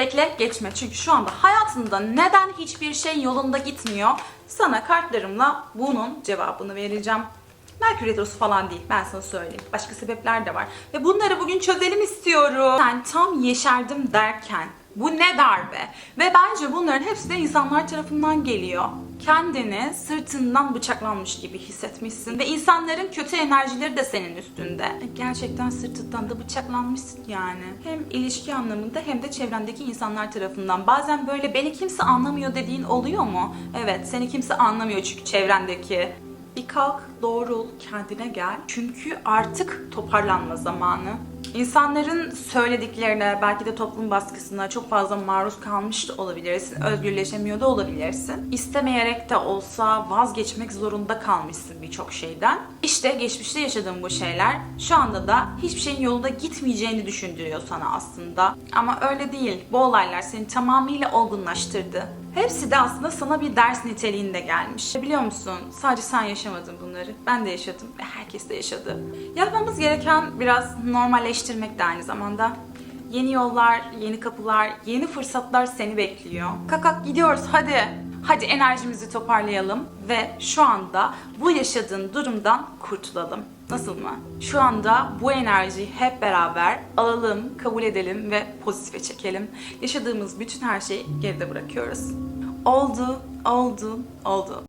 Bekle, geçme. Çünkü şu anda hayatında neden hiçbir şey yolunda gitmiyor? Sana kartlarımla bunun cevabını vereceğim. Merkür Retrosu falan değil, ben sana söyleyeyim. Başka sebepler de var. Ve bunları bugün çözelim istiyorum. Sen tam yeşerdim derken bu ne darbe? Ve bence bunların hepsi de insanlar tarafından geliyor. Kendini sırtından bıçaklanmış gibi hissetmişsin. Ve insanların kötü enerjileri de senin üstünde. Gerçekten sırtından da bıçaklanmışsın yani. Hem ilişki anlamında hem de çevrendeki insanlar tarafından. Bazen böyle beni kimse anlamıyor dediğin oluyor mu? Evet seni kimse anlamıyor çünkü çevrendeki. Bir kalk, doğrul, kendine gel. Çünkü artık toparlanma zamanı. İnsanların söylediklerine, belki de toplum baskısına çok fazla maruz kalmış da olabilirsin. Özgürleşemiyor da olabilirsin. İstemeyerek de olsa vazgeçmek zorunda kalmışsın birçok şeyden. İşte geçmişte yaşadığın bu şeyler şu anda da hiçbir şeyin yolunda gitmeyeceğini düşündürüyor sana aslında. Ama öyle değil. Bu olaylar seni tamamıyla olgunlaştırdı. Hepsi de aslında sana bir ders niteliğinde gelmiş. Biliyor musun? Sadece sen yaşamadın bunları. Ben de yaşadım ve herkes de yaşadı. Yapmamız gereken biraz normalleştirmek de aynı zamanda. Yeni yollar, yeni kapılar, yeni fırsatlar seni bekliyor. Kakak gidiyoruz hadi. Hadi enerjimizi toparlayalım ve şu anda bu yaşadığın durumdan kurtulalım. Nasıl mı? Şu anda bu enerjiyi hep beraber alalım, kabul edelim ve pozitife çekelim. Yaşadığımız bütün her şeyi geride bırakıyoruz. Oldu, oldu, oldu.